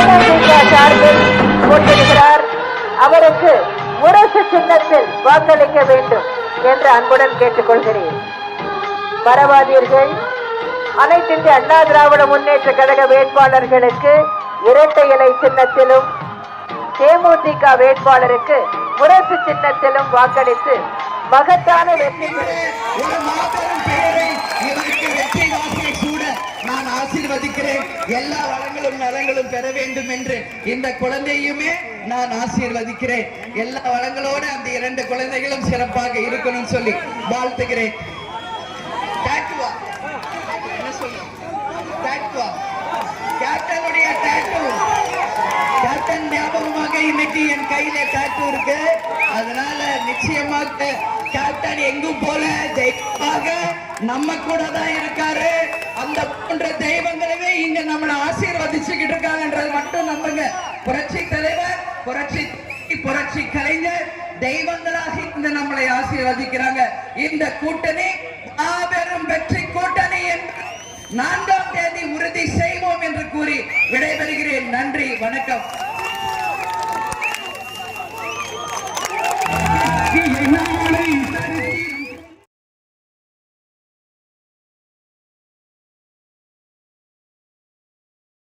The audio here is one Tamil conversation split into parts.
அதிமுக அவருக்கு முரசு சின்னத்தில் வாக்களிக்க வேண்டும் என்று அன்புடன் கேட்டுக்கொள்கிறேன். மறவாதீர்கள் அனைத்திந்திய அண்ணா திராவிட முன்னேற்ற கழக வேட்பாளர்களுக்கு இரட்டை இலை சின்னத்திலும் தேமுதிக வேட்பாளருக்கு முரசு சின்னத்திலும் வாக்களித்து மகத்தான வெற்றி நான் ஆசீர்வதிக்கிறேன். எல்லா வளங்களும் நலங்களும் பெற வேண்டும் என்று இந்த குழந்தையுமே நான் ஆசீர்வதிக்கிறேன். எல்லா வளங்களோடு அந்த இரண்டு குழந்தைகளும் சிறப்பாக இருக்கணும்னு சொல்லி வாழ்த்துகிறேன். என்ன ஞாபகமாக இன்னைக்கு என் கையில டாட்டு இருக்கு. அதனால நிச்சயமாக கேப்டன் எங்கும் போல ஜெயிப்பாக நம்ம கூட தான் இருக்காரு. அந்த போன்ற தெய்வங்களவே இங்க நம்மளை ஆசீர்வதிச்சுக்கிட்டு இருக்காங்கன்றது மட்டும் நம்புங்க. புரட்சி தலைவர் புரட்சி புரட்சி கலைஞர் தெய்வங்களாக இந்த நம்மளை ஆசீர்வதிக்கிறாங்க. இந்த கூட்டணி மாபெரும் வெற்றி கூட்டணி என்று நான்காம் தேதி உறுதி செய்வோம் என்று கூறி விடைபெறுகிறேன். நன்றி வணக்கம்.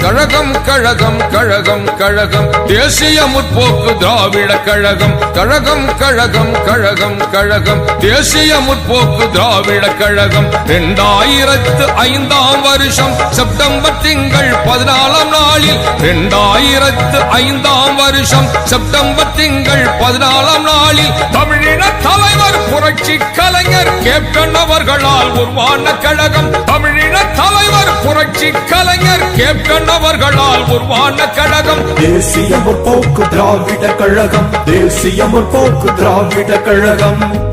கழகம் கழகம் கழகம் கழகம். தேசிய முற்போக்கு திராவிட கழகம். கழகம் கழகம் கழகம் கழகம். தேசிய முற்போக்கு திராவிட கழகம். இரண்டாயிரத்து ஐந்தாம் வருஷம் செப்டம்பர் திங்கள் பதினாலாம் நாளில். இரண்டாயிரத்து ஐந்தாம் வருஷம் செப்டம்பர் திங்கள் பதினாலாம் நாளில். தலைவர் புரட்சி கலைஞர் கேப்டன் அவர்களால் உருவான கழகம் தமிழின தலைவர் புரட்சி கலைஞர் கேப்டன் அவர்களால் உருவான கழகம் தேசிய முற்போக்கு திராவிட கழகம். தேசிய முற்போக்கு திராவிட கழகம்.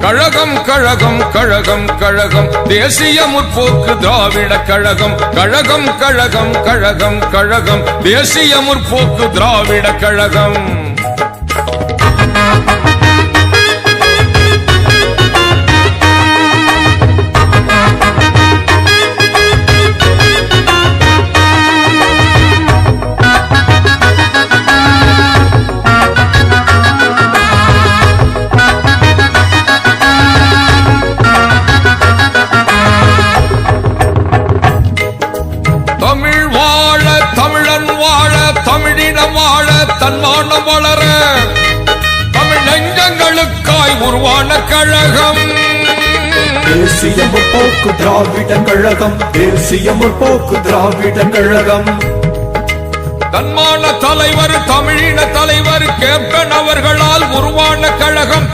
கழகம் கழகம் கழகம் கழகம். தேசிய முற்போக்கு திராவிட கழகம். கழகம் கழகம் கழகம் கழகம். தேசிய முற்போக்கு திராவிட கழகம். தன்மானம் வளர தமிழ் நெஞ்சங்களுக்காய் உருவான கழகம். தேசிய முற்போக்கு திராவிட கழகம் தேசிய முற்போக்கு திராவிட கழகம். தன்மான தலைவர் தமிழின தலைவர் கேப்டன் அவர்களால் உருவான கழகம்.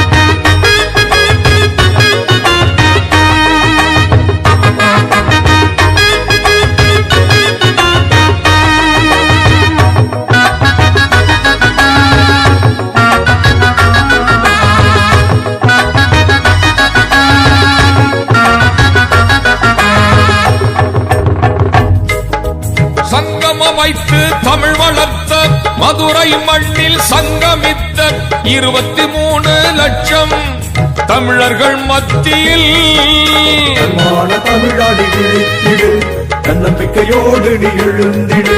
வைத்து தமிழ் வளர்த்த மதுரை மண்ணில் சங்கமித்த இருபத்தி மூணு லட்சம் தமிழர்கள் மத்தியில். தன்மான தன்னம்பிக்கையோடு நீ எழுந்திடு.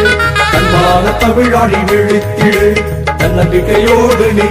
தன்மான தமிழாடி விழித்திடு தன்னம்பிக்கையோடு நீ